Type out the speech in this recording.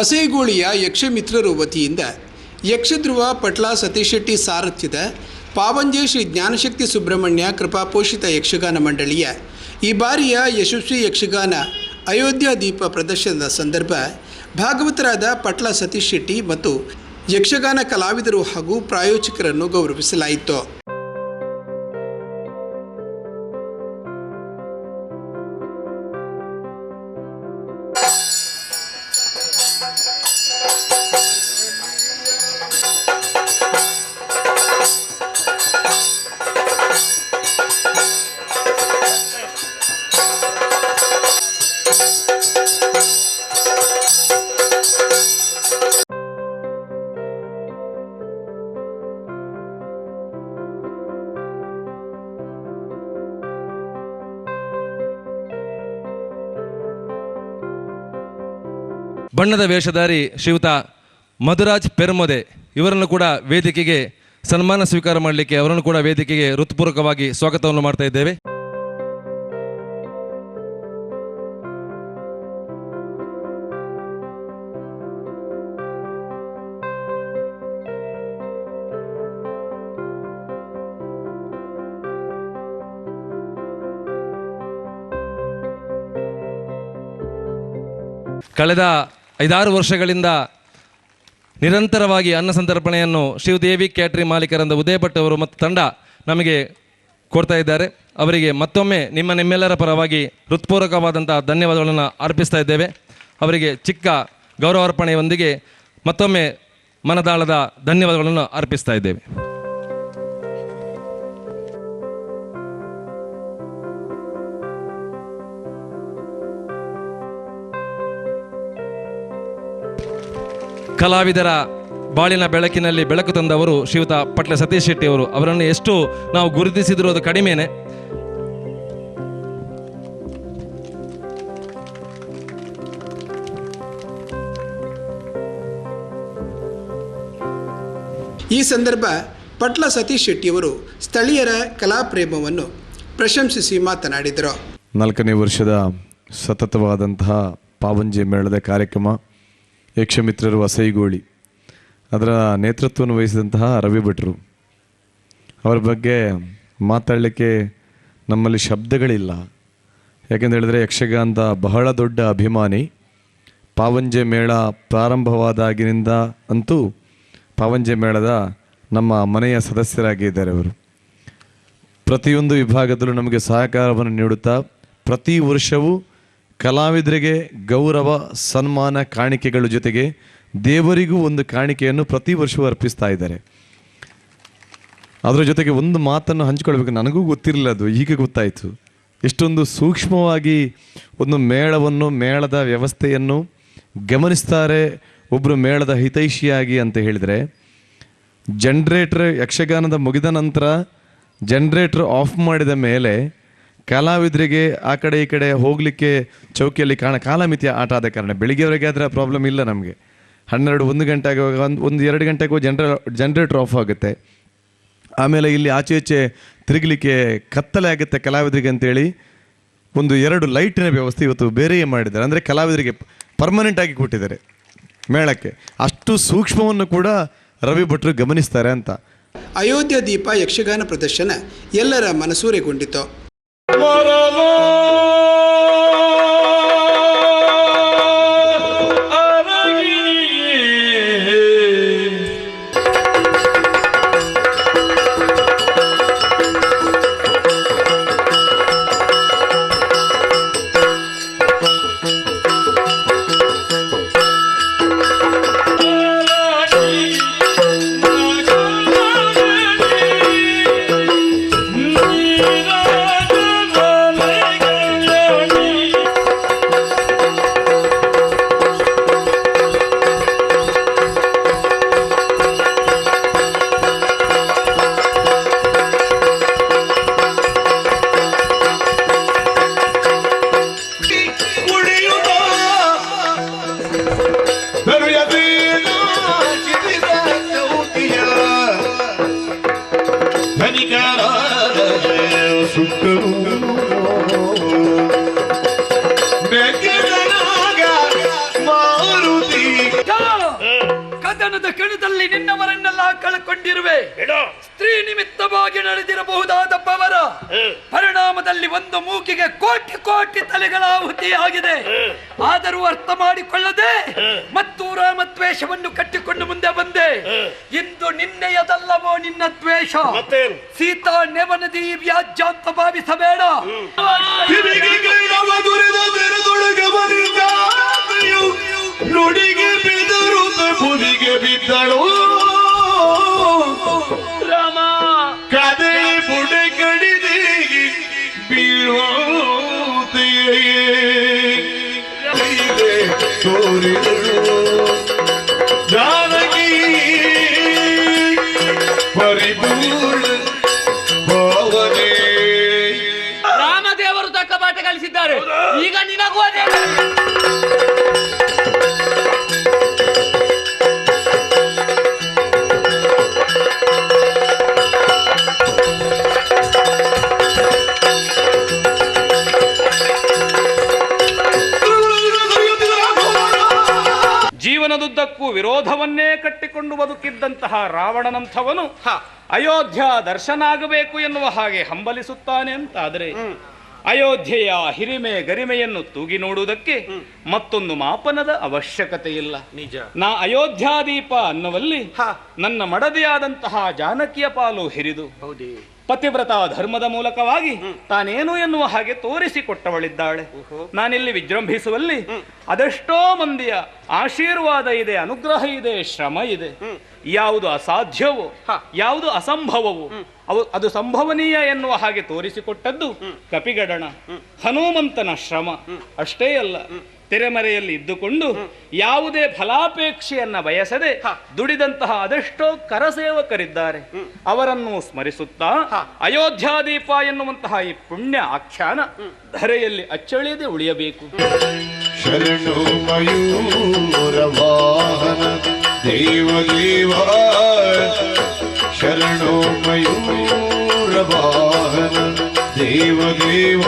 ಅಸೇಗೋಳಿಯ ಯಕ್ಷಮಿತ್ರರು ವತಿಯಿಂದ ಯಕ್ಷಧ್ರುವ ಪಟ್ಲ ಸತೀಶ್ ಶೆಟ್ಟಿ ಸಾರಥ್ಯದ ಪಾವಂಜೆ ಶ್ರೀ ಜ್ಞಾನಶಕ್ತಿ ಸುಬ್ರಹ್ಮಣ್ಯ ಕೃಪಾಪೋಷಿತ ಯಕ್ಷಗಾನ ಮಂಡಳಿಯ ಈ ಬಾರಿಯ ಯಶಸ್ವಿ ಯಕ್ಷಗಾನ ಅಯೋಧ್ಯ ದೀಪ ಪ್ರದರ್ಶನದ ಸಂದರ್ಭ ಭಾಗವತರಾದ ಪಟ್ಲ ಸತೀಶ್ ಶೆಟ್ಟಿ ಮತ್ತು ಯಕ್ಷಗಾನ ಕಲಾವಿದರು ಹಾಗೂ ಪ್ರಾಯೋಜಕರನ್ನು ಗೌರವಿಸಲಾಯಿತು. ಬಣ್ಣದ ವೇಷಧಾರಿ ಶ್ರೀಯುತ ಮಧುರಾಜ್ ಪೆರ್ಮೊದೆ ಇವರನ್ನು ಕೂಡ ವೇದಿಕೆಗೆ ಸನ್ಮಾನ ಸ್ವೀಕಾರ ಮಾಡಲಿಕ್ಕೆ ಅವರನ್ನು ಕೂಡ ವೇದಿಕೆಗೆ ಹೃತ್ಪೂರ್ವಕವಾಗಿ ಸ್ವಾಗತವನ್ನು ಮಾಡ್ತಾ ಇದ್ದೇವೆ. ಕಳೆದ ಐದಾರು ವರ್ಷಗಳಿಂದ ನಿರಂತರವಾಗಿ ಅನ್ನ ಸಂತರ್ಪಣೆಯನ್ನು ಶಿವದೇವಿ ಕ್ಯಾಟ್ರಿ ಮಾಲೀಕರಂದ ಉದಯ ಭಟ್ ಅವರು ಮತ್ತು ತಂಡ ನಮಗೆ ಕೊಡ್ತಾ ಇದ್ದಾರೆ. ಅವರಿಗೆ ಮತ್ತೊಮ್ಮೆ ನಿಮ್ಮ ನಿಮ್ಮೆಲ್ಲರ ಪರವಾಗಿ ಹೃತ್ಪೂರ್ವಕವಾದಂಥ ಧನ್ಯವಾದಗಳನ್ನು ಅರ್ಪಿಸ್ತಾ ಇದ್ದೇವೆ. ಅವರಿಗೆ ಚಿಕ್ಕ ಗೌರವಾರ್ಪಣೆಯೊಂದಿಗೆ ಮತ್ತೊಮ್ಮೆ ಮನದಾಳದ ಧನ್ಯವಾದಗಳನ್ನು ಅರ್ಪಿಸ್ತಾ ಇದ್ದೇವೆ. ಕಲಾವಿದರ ಬಾಳಿನ ಬೆಳಕಿನಲ್ಲಿ ಬೆಳಕು ತಂದವರು ಶ್ರೀಯುತ ಪಟ್ಲ ಸತೀಶ್ ಶೆಟ್ಟಿ ಅವರು. ಅವರನ್ನು ಎಷ್ಟು ನಾವು ಗುರುತಿಸಿದ್ರು ಅದು ಕಡಿಮೆನೆ. ಈ ಸಂದರ್ಭ ಪಟ್ಲ ಸತೀಶ್ ಶೆಟ್ಟಿಯವರು ಸ್ಥಳೀಯರ ಕಲಾ ಪ್ರೇಮವನ್ನು ಪ್ರಶಂಸಿಸಿ ಮಾತನಾಡಿದರು. ನಾಲ್ಕನೇ ವರ್ಷದ ಸತತವಾದಂತಹ ಪಾವಂಜಿ ಮೇಳದ ಕಾರ್ಯಕ್ರಮ ಯಕ್ಷಮಿತ್ರರು ಅಸೈಗೋಳಿ. ಅದರ ನೇತೃತ್ವವನ್ನು ವಹಿಸಿದಂತಹ ರವಿ ಭಟ್ರು. ಅವರ ಬಗ್ಗೆ ಮಾತಾಡಲಿಕ್ಕೆ ನಮ್ಮಲ್ಲಿ ಶಬ್ದಗಳಿಲ್ಲ. ಯಾಕೆಂತ ಹೇಳಿದರೆ ಯಕ್ಷಗಾನದ ಬಹಳ ದೊಡ್ಡ ಅಭಿಮಾನಿ. ಪಾವಂಜೆ ಮೇಳ ಪ್ರಾರಂಭವಾದಾಗಿನಿಂದ ಅಂತೂ ಪಾವಂಜೆ ಮೇಳದ ನಮ್ಮ ಮನೆಯ ಸದಸ್ಯರಾಗಿದ್ದಾರೆ ಅವರು. ಪ್ರತಿಯೊಂದು ವಿಭಾಗದಲ್ಲೂ ನಮಗೆ ಸಹಕಾರವನ್ನು ನೀಡುತ್ತಾ ಪ್ರತಿ ವರ್ಷವೂ ಕಲಾವಿದರಿಗೆ ಗೌರವ, ಸನ್ಮಾನ, ಕಾಣಿಕೆಗಳ ಜೊತೆಗೆ ದೇವರಿಗೂ ಒಂದು ಕಾಣಿಕೆಯನ್ನು ಪ್ರತಿ ವರ್ಷವೂ ಅರ್ಪಿಸ್ತಾ ಇದ್ದಾರೆ. ಅದರ ಜೊತೆಗೆ ಒಂದು ಮಾತನ್ನು ಹಂಚಿಕೊಳ್ಬೇಕು. ನನಗೂ ಗೊತ್ತಿರಲಿಲ್ಲ ಅದು. ಈಗ ಗೊತ್ತಾಯಿತು. ಎಷ್ಟೊಂದು ಸೂಕ್ಷ್ಮವಾಗಿ ಒಂದು ಮೇಳವನ್ನು, ಮೇಳದ ವ್ಯವಸ್ಥೆಯನ್ನು ಗಮನಿಸ್ತಾರೆ ಒಬ್ಬರು ಮೇಳದ ಹಿತೈಷಿಯಾಗಿ ಅಂತ ಹೇಳಿದರೆ ಜನ್ರೇಟ್ರ್ ಯಕ್ಷಗಾನದ ಮುಗಿದ ನಂತರ ಜನ್ರೇಟ್ರ್ ಆಫ್ ಮಾಡಿದ ಮೇಲೆ ಕಲಾವಿದರಿಗೆ ಆ ಕಡೆ ಈ ಕಡೆ ಹೋಗಲಿಕ್ಕೆ ಚೌಕಿಯಲ್ಲಿ ಕಾಣ ಕಾಲಮಿತಿಯ ಆಟ ಆದ ಕಾರಣ ಬೆಳಿಗ್ಗೆವರೆಗೆ ಆದರೆ ಪ್ರಾಬ್ಲಮ್ ಇಲ್ಲ ನಮಗೆ. ಹನ್ನೆರಡು ಒಂದು ಗಂಟೆ ಆಗುವಾಗ ಒಂದು ಒಂದು ಎರಡು ಗಂಟೆಗೂ ಜನರ ಜನ್ರೇಟ್ರ್ ಆಫ್ ಆಗುತ್ತೆ. ಆಮೇಲೆ ಇಲ್ಲಿ ಆಚೆ ಈಚೆ ತಿರುಗಲಿಕ್ಕೆ ಕತ್ತಲೆ ಆಗುತ್ತೆ ಕಲಾವಿದರಿಗೆ ಅಂತೇಳಿ. ಒಂದು ಎರಡು ಲೈಟಿನ ವ್ಯವಸ್ಥೆ ಇವತ್ತು ಬೇರೆಯೇ ಮಾಡಿದ್ದಾರೆ. ಅಂದರೆ ಕಲಾವಿದರಿಗೆ ಪರ್ಮನೆಂಟ್ ಆಗಿ ಕೊಟ್ಟಿದ್ದಾರೆ ಮೇಳಕ್ಕೆ. ಅಷ್ಟು ಸೂಕ್ಷ್ಮವನ್ನು ಕೂಡ ರವಿ ಭಟ್ರು ಗಮನಿಸ್ತಾರೆ ಅಂತ. ಅಯೋಧ್ಯ ದೀಪ ಯಕ್ಷಗಾನ ಪ್ರದರ್ಶನ ಎಲ್ಲರ ಮನಸೂರೆಗೊಂಡಿತು. What a Maradona. ಮಾರುತಿ. ಕದನದ ಕಣದಲ್ಲಿ ನಿನ್ನವರನ್ನೆಲ್ಲ ಕಳ್ಕೊಂಡಿರುವೆ. ಸ್ತ್ರೀ ನಿಮಿತ್ತವಾಗಿ ನಡೆದಿರಬಹುದಾದ ಪವರ. ಪರಿಣಾಮದಲ್ಲಿ ಒಂದು ಮೂಕಿಗೆ ಕೋಟಿ ಕೋಟಿ ತಲೆಗಳ ಆಹುತಿಯಾಗಿದೆ ಆದರೂ ಅರ್ಥ ಮಾಡಿಕೊಳ್ಳದೆ ಮತ್ತು ರಾಮದ್ವೇಷವನ್ನು ಕಟ್ಟಿಕೊಂಡು ಮುಂದೆ ಬಂದೆ. ಇಂದು ನಿನ್ನೆಯದಲ್ಲವೋ ನಿನ್ನ ದ್ವೇಷ. ಸೀತಾ ನೆವನದಿ ವ್ಯಾಜ್ಯ ಅಂತ ಭಾವಿಸಬೇಡ. ರಾಮದೇವರು ತಕ್ಕ ಪಾಠ ಕಲಿಸಿದ್ದಾರೆ. ಈಗ ನಿನಗೂ ಅದೇ. ವಿರೋಧವನ್ನೇ ಕಟ್ಟಿಕೊಂಡು ಬದುಕಿದ್ದಂತಹ ರಾವಣನಂಥವನು ಅಯೋಧ್ಯ ದರ್ಶನ ಆಗಬೇಕು ಎನ್ನುವ ಹಾಗೆ ಹಂಬಲಿಸುತ್ತಾನೆ ಅಂತಾದರೆ ಅಯೋಧ್ಯೆಯ ಹಿರಿಮೆ ಗರಿಮೆಯನ್ನು ತೂಗಿ ನೋಡುವುದಕ್ಕೆ ಮತ್ತೊಂದು ಮಾಪನದ ಅವಶ್ಯಕತೆ ಇಲ್ಲ. ನಿಜ. ನಾ ಅಯೋಧ್ಯಾದೀಪ ಅನ್ನುವಲ್ಲಿ ನನ್ನ ಮಡದಿಯಾದಂತಹ ಜಾನಕಿಯ ಪಾಲು ಹಿರಿದು. ಹೌದೇ. ಪತಿವ್ರತ ಧರ್ಮದ ಮೂಲಕವಾಗಿ ತಾನೇನು ಎನ್ನುವ ಹಾಗೆ ತೋರಿಸಿಕೊಟ್ಟವಳಿದ್ದಾಳೆ. ನಾನಿಲ್ಲಿ ವಿಜೃಂಭಿಸುವಲ್ಲಿ ಅದೆಷ್ಟೋ ಮಂದಿಯ ಆಶೀರ್ವಾದ ಇದೆ ಅನುಗ್ರಹ ಇದೆ ಶ್ರಮ ಇದೆ. ಯಾವುದು ಅಸಾಧ್ಯವೋ ಯಾವುದು ಅಸಂಭವವೋ ಅವು ಅದು ಸಂಭವನೀಯ ಎನ್ನುವ ಹಾಗೆ ತೋರಿಸಿಕೊಟ್ಟದ್ದು ಕಪಿಗಡಣ ಹನುಮಂತನ ಶ್ರಮ. ಅಷ್ಟೇ ಅಲ್ಲ. ತೆರೆಮರೆಯಲ್ಲಿ ಇದ್ದುಕೊಂಡು ಯಾವುದೇ ಫಲಾಪೇಕ್ಷೆಯನ್ನ ಬಯಸದೆ ದುಡಿದಂತಹ ಅದೆಷ್ಟೋ ಕರಸೇವಕರಿದ್ದಾರೆ. ಅವರನ್ನು ಸ್ಮರಿಸುತ್ತಾ ಅಯೋಧ್ಯಾದೀಪ ಎನ್ನುವಂತಹ ಈ ಪುಣ್ಯ ಆಖ್ಯಾನ ಧರೆಯಲ್ಲಿ ಅಚ್ಚಳಿಯದೆ ಉಳಿಯಬೇಕು. ಶರಣು ಮಯೂರ ವಾಹನ ದೇವ ದೇವ ಶರಣು ಮಯೂರ ವಾಹನ ದೇವ ದೇವ.